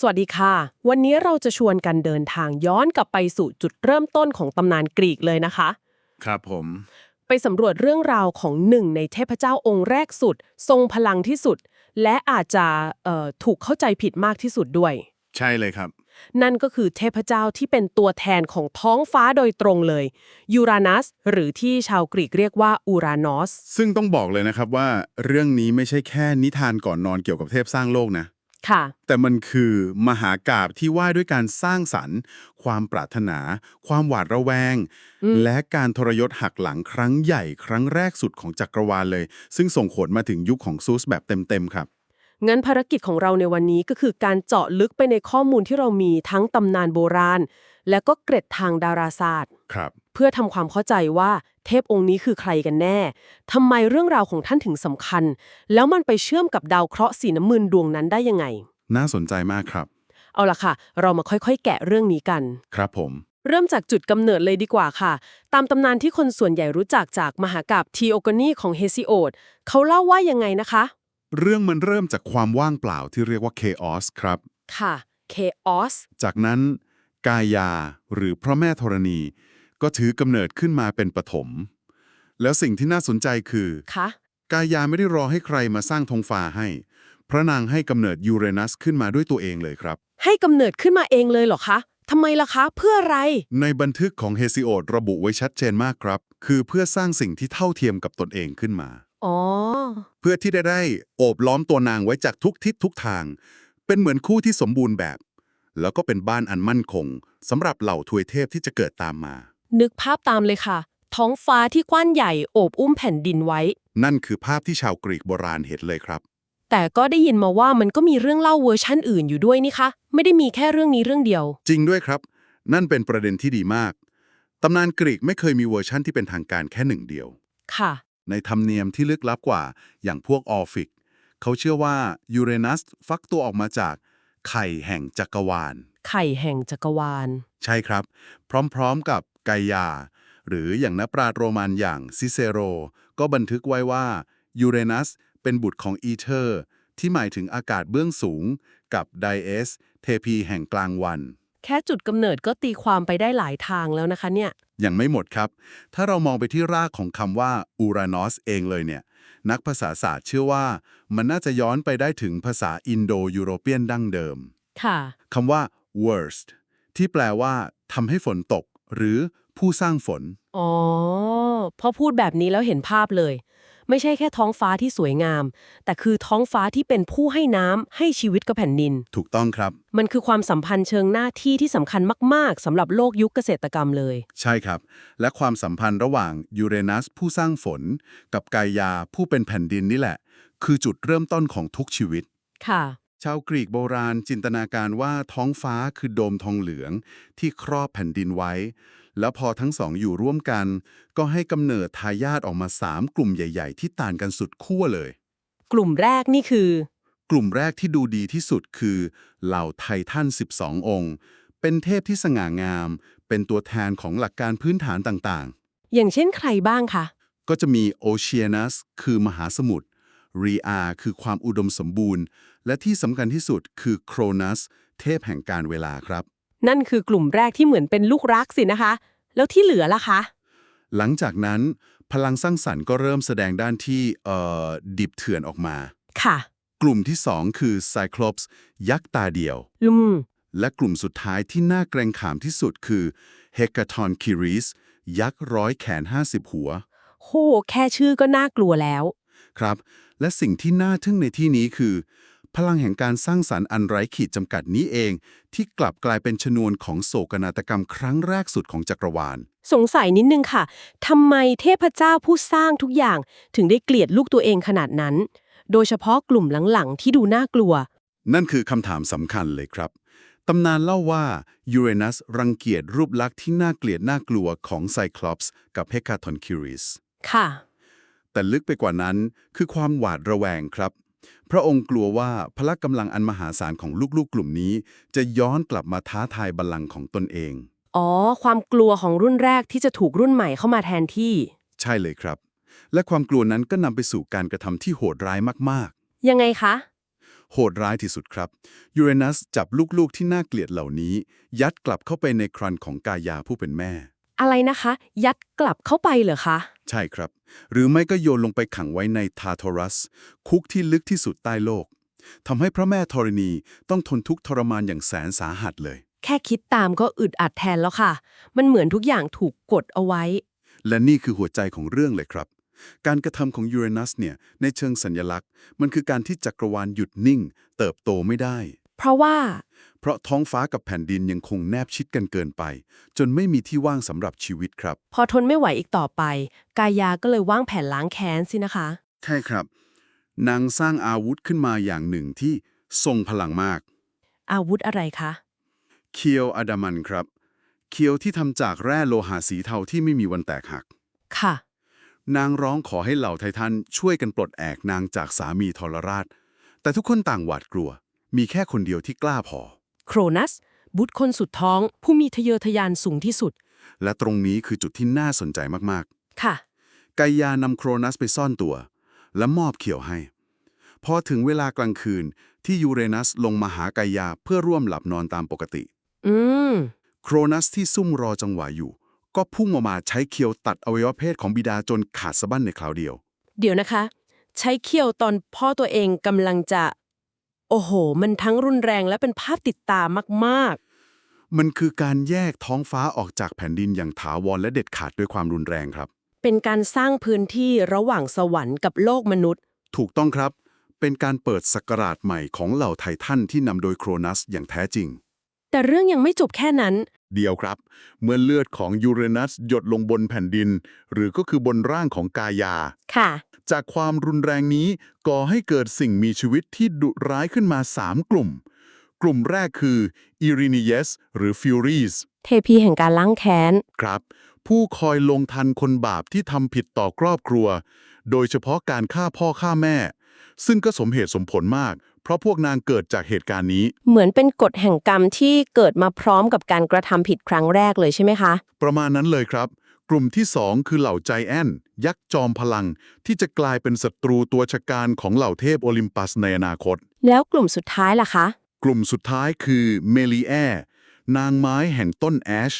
สวัสดีค่ะ วันนี้เราจะชวนกันเดินทางย้อนกลับไปสู่จุดเริ่มต้นของตำนานกรีกเลยนะคะ ครับผม ไปสำรวจเรื่องราวของหนึ่งในเทพเจ้าองค์แรกสุด ทรงพลังที่สุด และอาจจะเอ่อถูกเข้าใจผิดมากที่สุดด้วย ใช่เลยครับ นั่นก็คือเทพเจ้าที่เป็นตัวแทนของท้องฟ้าโดยตรงเลยยูรานัสหรือที่ชาวกรีกเรียกว่าอูรานอสซึ่งต้องบอกเลยนะครับว่าเรื่องนี้ไม่ใช่แค่นิทานก่อนนอนเกี่ยวกับเทพสร้างโลกนะ ค่ะ แต่มันคือมหากาบที่ว่าด้วยการสร้างสรรค์ ความปรารถนา ความหวาดระแวงอืมและการทรยศหักหลังครั้งใหญ่ครั้งแรกสุดของจักรวาลเลย ซึ่งส่งผลมาถึงยุคของซูสแบบเต็มๆครับ งั้นภารกิจของเราในวันนี้ก็คือการเจาะลึกไปในข้อมูลที่เรามีทั้งตำนานโบราณ และก็เกร็ดทางดาราศาสตร์ ครับ เพื่อทำความเข้าใจว่าเทพองค์นี้คือใครกันแน่ทำไมเรื่องราวของท่านถึงสำคัญ แล้วมันไปเชื่อมกับดาวเคราะห์สีน้ำมึนดวงนั้นได้ยังไง น่าสนใจมากครับ เอาล่ะค่ะ เรามาค่อยๆ แกะเรื่องนี้กัน ครับผม เริ่มจากจุดกำเนิดเลยดีกว่าค่ะ ตามตำนานที่คนส่วนใหญ่รู้จักจากมหากาบทีโอกนีของเฮซิโอดเขาเล่าว่ายังไงนะคะ เรื่องมันเริ่มจากความว่างเปล่าที่เรียกว่า chaos ครับ ค่ะเคออสจากนั้นกายาหรือพระแม่ธรณี ก็ถือกำเนิดขึ้นมาเป็นปฐมแล้วสิ่งที่น่าสนใจคือค่ะกายาไม่ได้รอให้ใครมาสร้างธงฟ้าให้ พระนางให้กำเนิดยูเรนัสขึ้นมาด้วยตัวเองเลยครับ ให้กำเนิดขึ้นมาเองเลยเหรอคะทำไมล่ะคะ เพื่ออะไร ในบันทึกของเฮซิโอดระบุไว้ชัดเจนมากครับ คือเพื่อสร้างสิ่งที่เท่าเทียมกับตนเองขึ้นมา อ๋อ เพื่อที่ได้ได้โอบล้อมตัวนางไว้จากทุกทิศทุกทาง เป็นเหมือนคู่ที่สมบูรณ์แบบ แล้วก็เป็นบ้านอันมั่นคงสำหรับเหล่าทวยเทพที่จะเกิดตามมา นึกภาพตามเลยค่ะ ท้องฟ้าที่กว้านใหญ่โอบอุ้มแผ่นดินไว้ นั่นคือภาพที่ชาวกรีกโบราณเห็นเลยครับ แต่ก็ได้ยินมาว่ามันก็มีเรื่องเล่าเวอร์ชั่นอื่นอยู่ด้วยนี่คะไม่ได้มีแค่เรื่องนี้เรื่องเดียว จริงด้วยครับ นั่นเป็นประเด็นที่ดีมาก ตำนานกรีกไม่เคยมีเวอร์ชั่นที่เป็นทางการแค่หนึ่งเดียว ค่ะ ในธรรมเนียมที่ลึกลับกว่า อย่างพวกออฟฟิก เขาเชื่อว่ายูเรนัสฟักตัวออกมาจากไข่แห่งจักรวาล ไข่แห่งจักรวาล ใช่ครับ พร้อมๆกับไกายา หรืออย่างนักปราชญ์โรมันอย่างซิเซโร ก็บันทึกไว้ว่ายูเรนัสเป็นบุตรของอีเทอร์ ที่หมายถึงอากาศเบื้องสูง กับไดเอส เทพีแห่งกลางวัน แค่จุดกำเนิดก็ตีความไปได้หลายทางแล้วนะคะเนี่ย ยังไม่หมดครับ ถ้าเรามองไปที่รากของคำว่าอูรานอสเองเลยเนี่ย นักภาษาศาสตร์เชื่อว่ามันน่าจะย้อนไปได้ถึงภาษาอินโดยูโรเปียนดั้งเดิม ค่ะคำว่า worst ที่แปลว่าทำให้ฝนตก หรือผู้สร้างฝน อ๋อ พอพูดแบบนี้แล้วเห็นภาพเลย ไม่ใช่แค่ท้องฟ้าที่สวยงาม แต่คือท้องฟ้าที่เป็นผู้ให้น้ำให้ชีวิตกับแผ่นดิน ถูกต้องครับ มันคือความสัมพันธ์เชิงหน้าที่ที่สำคัญมาก ๆสำหรับโลกยุคเกษตรกรรมเลย ใช่ครับ และความสัมพันธ์ระหว่างยูเรนัสผู้สร้างฝน กับกายาผู้เป็นแผ่นดินนี่แหละ คือจุดเริ่มต้นของทุกชีวิต ค่ะ ชาวกรีกโบราณจินตนาการว่าท้องฟ้าคือโดมทองเหลืองที่ครอบแผ่นดินไว้ แล้วพอทั้งสองอยู่ร่วมกัน ก็ให้กำเนิดทายาทออกมา3กลุ่มใหญ่ ๆ ที่ต่างกันสุดขั้วเลย กลุ่มแรกนี่คือ กลุ่มแรกที่ดูดีที่สุดคือเหล่าไททัน 12 องค์ เป็นเทพที่สง่างาม เป็นตัวแทนของหลักการพื้นฐานต่างอย่างเช่นใครบ้างคะๆก็จะมีโอเชียนัสคือมหาสมุทรรีอาคือความอุดมสมบูรณ์ และที่สำคัญที่สุดคือโครนัส เทพแห่งการเวลาครับ นั่นคือกลุ่มแรกที่เหมือนเป็นลูกรักสินะคะ แล้วที่เหลือล่ะคะ หลังจากนั้นพลังสร้างสรรค์ก็เริ่มแสดงด้านที่เอ่อดิบเถื่อนออกมา ค่ะ กลุ่มที่2คือไซคลอปส์ยักษ์ตาเดียว ลุม และกลุ่มสุดท้ายที่น่าเกรงขามที่สุดคือเฮกาทอนคิริสยักษ์ร้อยแขน 50 หัว โห แค่ชื่อก็น่ากลัวแล้ว ครับ และสิ่งที่น่าทึ่งในที่นี้คือ พลังแห่งการสร้างสรรค์อันไร้ขีดจำกัดนี้เอง ที่กลับกลายเป็นชนวนของโศกนาฏกรรมครั้งแรกสุดของจักรวาล สงสัยนิดนึงค่ะทำไมเทพเจ้าผู้สร้างทุกอย่าง ถึงได้เกลียดลูกตัวเองขนาดนั้น โดยเฉพาะกลุ่มหลังๆ ที่ดูน่ากลัว นั่นคือคำถามสำคัญเลยครับตำนานเล่าว่ายูเรนัสรังเกียจรูปลักษณ์ที่น่าเกลียดน่ากลัวของไซคลอปส์กับเฮกาทอนคิริสค่ะ แต่ลึกไปกว่านั้นคือความหวาดระแวงครับ พระองค์กลัวว่าพละกำลังอันมหาศาลของลูกๆ กลุ่มนี้ จะย้อนกลับมาท้าทายบัลลังก์ของตนเอง อ๋อ ความกลัวของรุ่นแรกที่จะถูกรุ่นใหม่เข้ามาแทนที่ ใช่เลยครับ และความกลัวนั้นก็นำไปสู่การกระทำที่โหดร้ายมากยังไงคะๆโหดร้ายที่สุดครับยูเรนัสจับลูกๆที่น่าเกลียดเหล่านี้ ยัดกลับเข้าไปในครันของกายาผู้เป็นแม่ อะไรนะคะ ยัดกลับเข้าไปเหรอคะ ใช่ครับ หรือไม่ก็โยนลงไปขังไว้ในทาทอรัส คุกที่ลึกที่สุดใต้โลกทำให้พระแม่ธรณีต้องทนทุกข์ทรมานอย่างแสนสาหัสเลย แค่คิดตามก็อึดอัดแทนแล้วค่ะ มันเหมือนทุกอย่างถูกกดเอาไว้ และนี่คือหัวใจของเรื่องเลยครับ การกระทำของยูเรนัสเนี่ยในเชิงสัญลักษณ์ มันคือการที่จักรวาลหยุดนิ่ง เติบโตไม่ได้ เพราะว่า เพราะท้องฟ้ากับแผ่นดินยังคงแนบชิดกันเกินไป จนไม่มีที่ว่างสำหรับชีวิตครับ พอทนไม่ไหวอีกต่อไป กายาก็เลยวางแผนล้างแค้นสินะคะ ใช่ครับ นางสร้างอาวุธขึ้นมาอย่างหนึ่งที่ทรงพลังมาก อาวุธอะไรคะเคียวอดามันครับ เคียวที่ทำจากแร่โลหะสีเทาที่ไม่มีวันแตกหัก ค่ะ นางร้องขอให้เหล่าไททันช่วยกันปลดแอกนางจากสามีทรราช แต่ทุกคนต่างหวาดกลัว มีแค่คนเดียวที่กล้าพอ โครนัส บุตรคนสุดท้อง ผู้มีทะเยอทะยานสูงที่สุด และตรงนี้คือจุดที่น่าสนใจมากค่ะ ๆ ไกายานำโครนัสไปซ่อนตัว และมอบเขียวให้ พอถึงเวลากลางคืนที่ยูเรนัสลงมาหาไกายาเพื่อร่วมหลับนอนตามปกติ อืม โครนัสที่ซุ่มรอจังหวะอยู่ ก็พุ่งออกมาใช้เคียวตัดอวัยวะเพศของบิดาจนขาดสะบั้นในคราวเดียว เดี๋ยวนะคะ ใช้เคี่ยวตอนพ่อตัวเองกำลังจะ โอ้โห มันทั้งรุนแรงและเป็นภาพติดตามากมันคือการแยกท้องฟ้าออกจากแผ่นดินอย่างถาวรและเด็ดขาดด้วยความรุนแรงครับๆเป็นการสร้างพื้นที่ระหว่างสวรรค์กับโลกมนุษย์ ถูกต้องครับ เป็นการเปิดศักราชใหม่ของเหล่าไททันที่นำโดยโครนัสอย่างแท้จริง แต่เรื่องยังไม่จบแค่นั้น เดียวครับ เมื่อเลือดของยูเรนัสหยดลงบนแผ่นดิน หรือก็คือบนร่างของกายา ค่ะ จากความรุนแรงนี้ก่อให้เกิดสิ่งมีชีวิตที่ดุร้ายขึ้นมา 3 กลุ่ม กลุ่มแรกคืออิรินิเยสหรือฟิวรีสเทพีแห่งการล้างแค้น ครับ ผู้คอยลงทันคนบาปที่ทำผิดต่อครอบครัว โดยเฉพาะการฆ่าพ่อฆ่าแม่ ซึ่งก็สมเหตุสมผลมาก เพราะพวกนางเกิดจากเหตุการณ์นี้ เหมือนเป็นกฎแห่งกรรมที่เกิดมาพร้อมกับการกระทำผิดครั้งแรกเลยใช่ไหมคะ ประมาณนั้นเลยครับ กลุ่มที่ 2 คือเหล่าใจแอนยักษ์จอมพลัง ที่จะกลายเป็นศัตรูตัวฉการของเหล่าเทพโอลิมปัสในอนาคต แล้วกลุ่มสุดท้ายล่ะคะ กลุ่มสุดท้ายคือเมลีแอร์นางไม้แห่งต้นแอช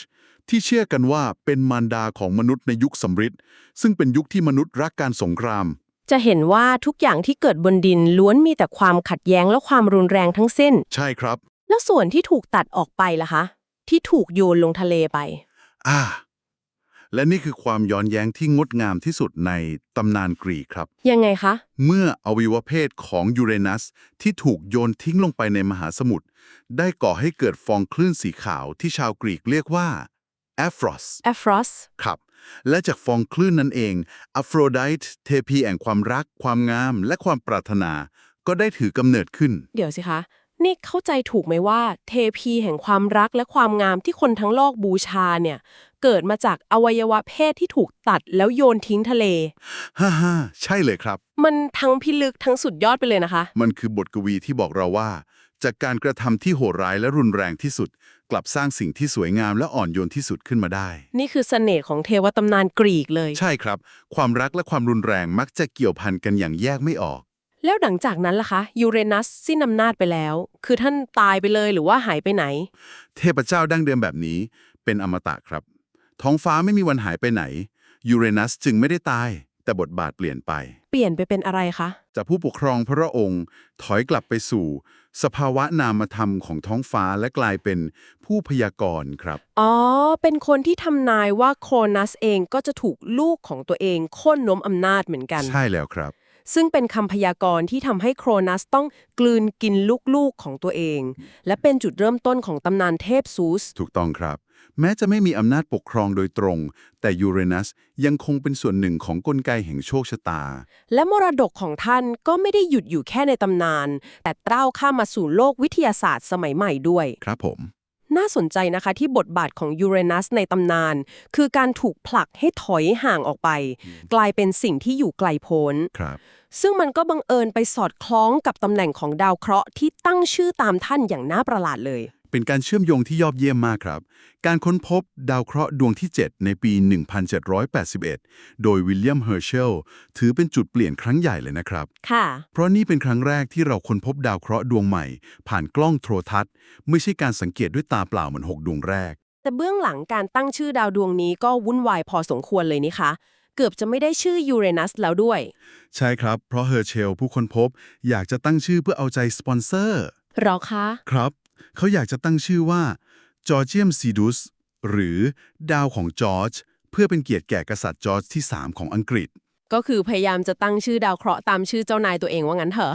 ที่เชื่อกันว่าเป็นมารดาของมนุษย์ในยุคสำริดซึ่งเป็นยุคที่มนุษย์รักการสงคราม จะเห็นว่าทุกอย่างที่เกิดบนดินล้วนมีแต่ความขัดแย้งและความรุนแรงทั้งสิ้น ใช่ครับ แล้วส่วนที่ถูกตัดออกไปล่ะคะ ที่ถูกโยนลงทะเลไป อ่า และนี่คือความย้อนแย้งที่งดงามที่สุดในตำนานกรีกครับ ยังไงคะ เมื่ออวัยวะเพศของยูเรนัสที่ถูกโยนทิ้งลงไปในมหาสมุทรได้ก่อให้เกิดฟองคลื่นสีขาวที่ชาวกรีกเรียกว่าแอฟรอสแอฟรอสครับ และจากฟองคลื่นนั้นเองอโฟรไดต์เทพีแห่งความรัก ความงาม และความปรารถนา ก็ได้ถือกำเนิดขึ้น เดี๋ยวสิคะ นี่เข้าใจถูกไหมว่า เทพีแห่งความรักและความงามที่คนทั้งโลกบูชาเนี่ย เกิดมาจากอวัยวะเพศที่ถูกตัดแล้วโยนทิ้งทะเล ฮ่าฮ่าใช่เลยครับ มันทั้งพิลึกทั้งสุดยอดไปเลยนะคะ มันคือบทกวีที่บอกเราว่า จากการกระทำที่โหดร้ายและรุนแรงที่สุด กลับสร้างสิ่งที่สวยงามและอ่อนโยนที่สุดขึ้นมาได้ นี่คือเสน่ห์ของเทวตำนานกรีกเลย ใช่ครับ ความรักและความรุนแรงมักจะเกี่ยวพันกันอย่างแยกไม่ออก แล้วหลังจากนั้นล่ะคะ ยูเรนัสสิ้นอำนาจไปแล้ว คือท่านตายไปเลยหรือว่าหายไปไหน เทพเจ้าดั้งเดิมแบบนี้ เป็นอมตะครับ ท้องฟ้าไม่มีวันหายไปไหน ยูเรนัสจึงไม่ได้ตาย แต่บทบาทเปลี่ยนไป เปลี่ยนไปเป็นอะไรคะ จากผู้ปกครองพระองค์ถอยกลับไปสู่ สภาวะนามธรรมของท้องฟ้าและกลายเป็นผู้พยากรณ์ครับ อ๋อ เป็นคนที่ทำนายว่าโครนัสเองก็จะถูกลูกของตัวเองโค่นล้มอำนาจเหมือนกัน ใช่แล้วครับ ซึ่งเป็นคำพยากรณ์ที่ทำให้โครนัสต้องกลืนกินลูกๆของตัวเอง และเป็นจุดเริ่มต้นของตำนานเทพซูส ถูกต้องครับ แม้จะไม่มีอำนาจปกครองโดยตรง แต่ยูเรนัสยังคงเป็นส่วนหนึ่งของกลไกแห่งโชคชะตา และมรดกของท่านก็ไม่ได้หยุดอยู่แค่ในตำนาน แต่เต้าข้ามมาสู่โลกวิทยาศาสตร์สมัยใหม่ด้วย ครับผม น่าสนใจนะคะที่บทบาทของยูเรนัสในตำนาน คือการถูกผลักให้ถอยห่างออกไป กลายเป็นสิ่งที่อยู่ไกลโพ้น ครับ ซึ่งมันก็บังเอิญไปสอดคล้องกับตำแหน่งของดาวเคราะห์ที่ตั้งชื่อตามท่านอย่างน่าประหลาดเลย เป็นการเชื่อมโยงที่ยอดเยี่ยมมากครับ การค้นพบดาวเคราะห์ดวงที่ 7 ในปี 1781 โดยวิลเลียมเฮอร์เชลถือเป็นจุดเปลี่ยนครั้งใหญ่เลยนะครับ ค่ะ เพราะนี่เป็นครั้งแรกที่เราค้นพบดาวเคราะห์ดวงใหม่ ผ่านกล้องโทรทัศน์ ไม่ใช่การสังเกตด้วยตาเปล่าเหมือนหกดวงแรก แต่เบื้องหลังการตั้งชื่อดาวดวงนี้ก็วุ่นวายพอสมควรเลยนี่คะเกือบจะไม่ได้ชื่อยูเรนัสแล้วด้วย ใช่ครับ เพราะเฮอร์เชลผู้ค้นพบ อยากจะตั้งชื่อเพื่อเอาใจสปอนเซอร์ หรอคะ ครับ เขาอยากจะตั้งชื่อว่าจอร์เจียมซีดุสหรือดาวของจอร์จเพื่อเป็นเกียรติแก่กษัตริย์จอร์จที่ 3 ของอังกฤษ ก็คือพยายามจะตั้งชื่อดาวเคราะห์ตามชื่อเจ้านายตัวเองว่างั้นเถอะ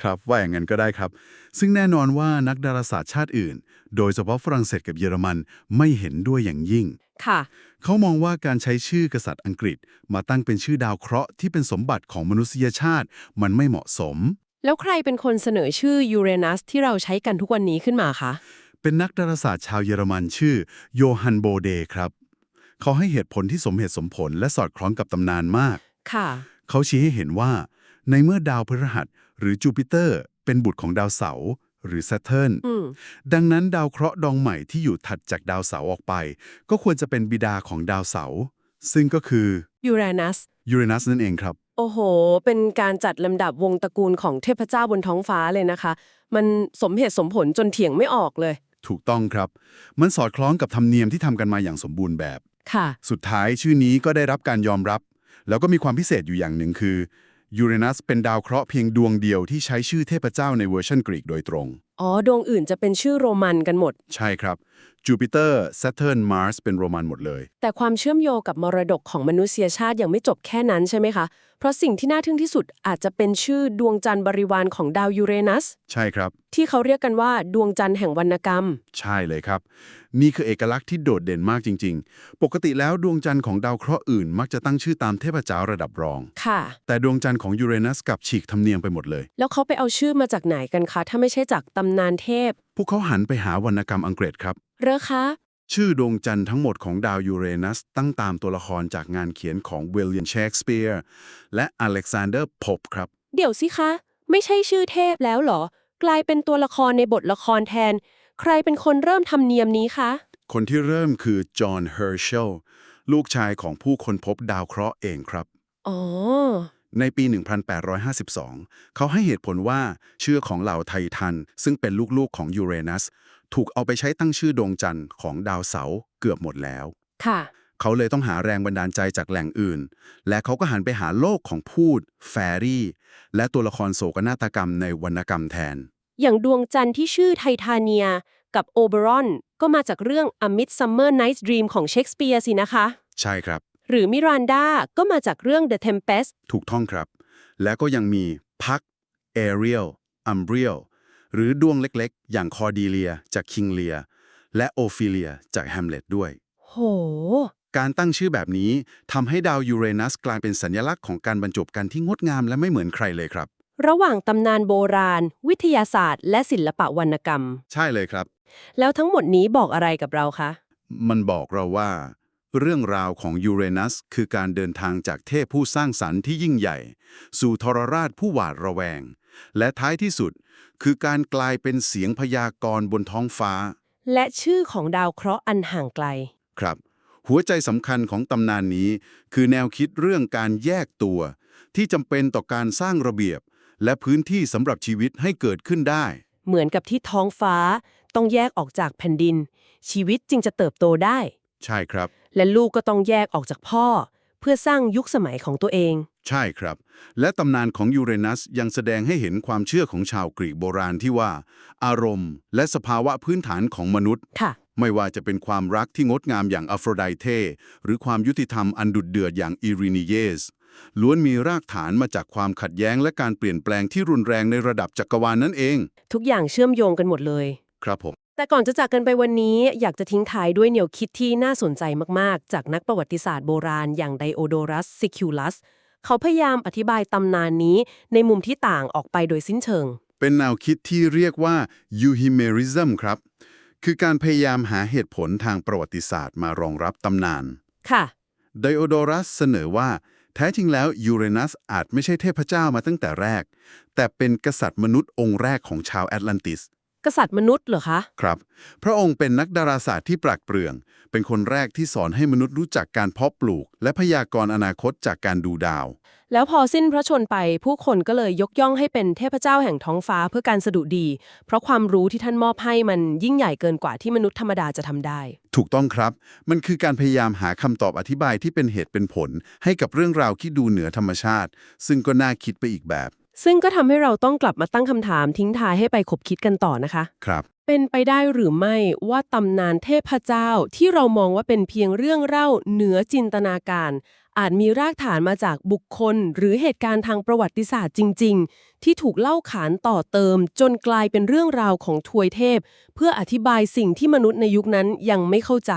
ครับว่าอย่างนั้นก็ได้ครับ ซึ่งแน่นอนว่านักดาราศาสตร์ชาติอื่น โดยเฉพาะฝรั่งเศสกับเยอรมันไม่เห็นด้วยอย่างยิ่ง ค่ะ เขามองว่าการใช้ชื่อกษัตริย์อังกฤษ มาตั้งเป็นชื่อดาวเคราะห์ที่เป็นสมบัติของมนุษยชาติ มันไม่เหมาะสม แล้วใครเป็นคนเสนอชื่อยูเรนัสที่เราใช้กันทุกวันนี้ขึ้นมาคะ เป็นนักดาราศาสตร์ชาวเยอรมันชื่อโยฮันโบเดครับ เขาให้เหตุผลที่สมเหตุสมผลและสอดคล้องกับตำนานมาก ค่ะ เขาชี้ให้เห็นว่า ในเมื่อดาวพฤหัส หรือจูปิเตอร์ เป็นบุตรของดาวเสาร์หรือ Saturn อืม ดังนั้นดาวเคราะห์ดวงใหม่ที่อยู่ถัดจากดาวเสาร์ออกไป ก็ควรจะเป็นบิดาของดาวเสาร์ซึ่งก็คือยูเรนัส ยูเรนัสนั่นเองครับ โอ้โห เป็นการจัดลำดับวงตระกูลของเทพเจ้าบนท้องฟ้าเลยนะคะ มันสมเหตุสมผลจนเถียงไม่ออกเลย ถูกต้องครับ มันสอดคล้องกับธรรมเนียมที่ทำกันมาอย่างสมบูรณ์แบบ ค่ะ สุดท้ายชื่อนี้ก็ได้รับการยอมรับ แล้วก็มีความพิเศษอยู่อย่างหนึ่งคือยูเรนัสเป็นดาวเคราะห์เพียงดวงเดียวที่ใช้ชื่อเทพเจ้าในเวอร์ชันกรีกโดยตรง อ๋อ ดวงอื่นจะเป็นชื่อโรมันกันหมด ใช่ครับจูปิเตอร์ซัตเทิร์นมาร์สเป็นโรมันหมดเลย แต่ความเชื่อมโยงกับมรดกของมนุษยชาติยังไม่จบแค่นั้นใช่ไหมคะ เพราะสิ่งที่น่าทึ่งที่สุดอาจจะเป็นชื่อดวงจันทร์บริวารของดาวยูเรนัส ใช่ครับ ที่เขาเรียกกันว่าดวงจันทร์แห่งวรรณกรรม ใช่เลยครับ นี่คือเอกลักษณ์ที่โดดเด่นมากจริง ๆ ปกติแล้วดวงจันทร์ของดาวเคราะห์อื่น มักจะตั้งชื่อตามเทพเจ้าระดับรอง ค่ะ แต่ดวงจันทร์ของยูเรนัสกลับฉีกธรรมเนียมไปหมดเลย แล้วเขาไปเอาชื่อมาจากไหนกันคะ ถ้าไม่ใช่จากตำนานเทพ พวกเขาหันไปหาวรรณกรรมอังกฤษครับ เหรอคะ ชื่อดวงจันทร์ทั้งหมดของดาวยูเรนัส ตั้งตามตัวละครจากงานเขียนของวิลเลียมเชกสเปียร์และอเล็กซานเดอร์พบครับ เดี๋ยวสิคะ ไม่ใช่ชื่อเทพแล้วเหรอ กลายเป็นตัวละครในบทละครแทน ใครเป็นคนเริ่มทำเนียมนี้คะ คนที่เริ่มคือจอห์นเฮอร์เชลลูกชายของผู้ค้นพบดาวเคราะห์เองครับ อ๋อ ในปี 1852 เขาให้เหตุผลว่าเชื่อของเหล่าไททัน ซึ่งเป็นลูกๆของยูเรนัส ถูกเอาไปใช้ตั้งชื่อดวงจันทร์ของดาวเสาร์เกือบหมดแล้ว ค่ะ เขาเลยต้องหาแรงบันดาลใจจากแหล่งอื่น และเขาก็หันไปหาโลกของพูด แฟรี่ และตัวละครโศกนาฏกรรมในวรรณกรรมแทน อย่างดวงจันทร์ที่ชื่อไททาเนีย กับโอเบรอนก็มาจากเรื่อง A Midsummer Night's Dream ของเชคสเปียร์สินะคะ ใช่ครับ หรือมิรันดาก็มาจากเรื่อง The Tempest ถูกท่องครับ และก็ยังมีพักเอเรียลอัมเบรียลหรือดวงเล็กๆ อย่างคอดีเลียจากคิงเลียและโอฟิเลียจากแฮมเล็ตด้วย โห การตั้งชื่อแบบนี้ทำให้ดาวยูเรนัสกลายเป็นสัญลักษณ์ของการบรรจบกันที่งดงามและไม่เหมือนใครเลยครับ ระหว่างตำนานโบราณ วิทยาศาสตร์ และศิลปะวรรณกรรม ใช่เลยครับ แล้วทั้งหมดนี้บอกอะไรกับเราคะ มันบอกเราว่า เรื่องราวของยูเรนัสคือการเดินทางจากเทพผู้สร้างสรรค์ที่ยิ่งใหญ่ สู่ทรราชผู้หวาดระแวง และท้ายที่สุด คือการกลายเป็นเสียงพยากรณ์บนท้องฟ้า และชื่อของดาวเคราะห์อันห่างไกล ครับ หัวใจสำคัญของตำนานนี้ คือแนวคิดเรื่องการแยกตัว ที่จำเป็นต่อการสร้างระเบียบ และพื้นที่สำหรับชีวิตให้เกิดขึ้นได้ เหมือนกับที่ท้องฟ้า ต้องแยกออกจากแผ่นดิน ชีวิตจึงจะเติบโตได้ ใช่ครับ และลูกก็ต้องแยกออกจากพ่อ เพื่อสร้างยุคสมัยของตัวเอง ใช่ครับ และตำนานของยูเรนัสยังแสดงให้เห็นความเชื่อของชาวกรีกโบราณที่ว่า อารมณ์ และสภาวะพื้นฐานของมนุษย์ ค่ะ ไม่ว่าจะเป็นความรักที่งดงามอย่างอโฟรไดเท หรือความยุติธรรมอันดุดเดือดอย่างอีรีนิเยส ล้วนมีรากฐานมาจากความขัดแย้งและการเปลี่ยนแปลงที่รุนแรงในระดับจักรวาลนั่นเอง ทุกอย่างเชื่อมโยงกันหมดเลย ครับผม แต่ก่อนจะจากกันไปวันนี้ อยากจะทิ้งท้ายด้วยแนวคิดที่น่าสนใจมาก ๆ จากนักประวัติศาสตร์โบราณอย่างไดโอโดรัสซิคิวลัส เขาพยายามอธิบายตำนานนี้ในมุมที่ต่างออกไปโดยสิ้นเชิง เป็นแนวคิดที่เรียกว่า Euhemerism ครับ คือการพยายามหาเหตุผลทางประวัติศาสตร์มารองรับตำนาน ค่ะ ไดโอโดรัสเสนอว่าแท้จริงแล้วยูเรนัสอาจไม่ใช่เทพเจ้ามาตั้งแต่แรก แต่เป็นกษัตริย์มนุษย์องค์แรกของชาวแอตแลนติส กษัตริย์มนุษย์เหรอคะ ครับ พระองค์เป็นนักดาราศาสตร์ที่ปราดเปรื่อง เป็นคนแรกที่สอนให้มนุษย์รู้จักการเพาะปลูก และพยากรณ์อนาคตจากการดูดาว แล้วพอสิ้นพระชนม์ไปผู้คนก็เลยยกย่องให้เป็นเทพเจ้าแห่งท้องฟ้าเพื่อการสะดุดี เพราะความรู้ที่ท่านมอบให้มันยิ่งใหญ่เกินกว่าที่มนุษย์ธรรมดาจะทำได้ ถูกต้องครับ มันคือการพยายามหาคำตอบอธิบายที่เป็นเหตุเป็นผล ให้กับเรื่องราวที่ดูเหนือธรรมชาติ ซึ่งก็น่าคิดไปอีกแบบ ซึ่งก็ทำให้เราต้องกลับมาตั้งคำถามทิ้งท้ายให้ไปขบคิดกันต่อนะคะ ครับ เป็นไปได้หรือไม่ว่าตำนานเทพเจ้าที่เรามองว่าเป็นเพียงเรื่องเล่าเหนือจินตนาการ อาจมีรากฐานมาจากบุคคล หรือเหตุการณ์ทางประวัติศาสตร์จริง ๆ ที่ถูกเล่าขานต่อเติม จนกลายเป็นเรื่องราวของทวยเทพ เพื่ออธิบายสิ่งที่มนุษย์ในยุคนั้นยังไม่เข้าใจ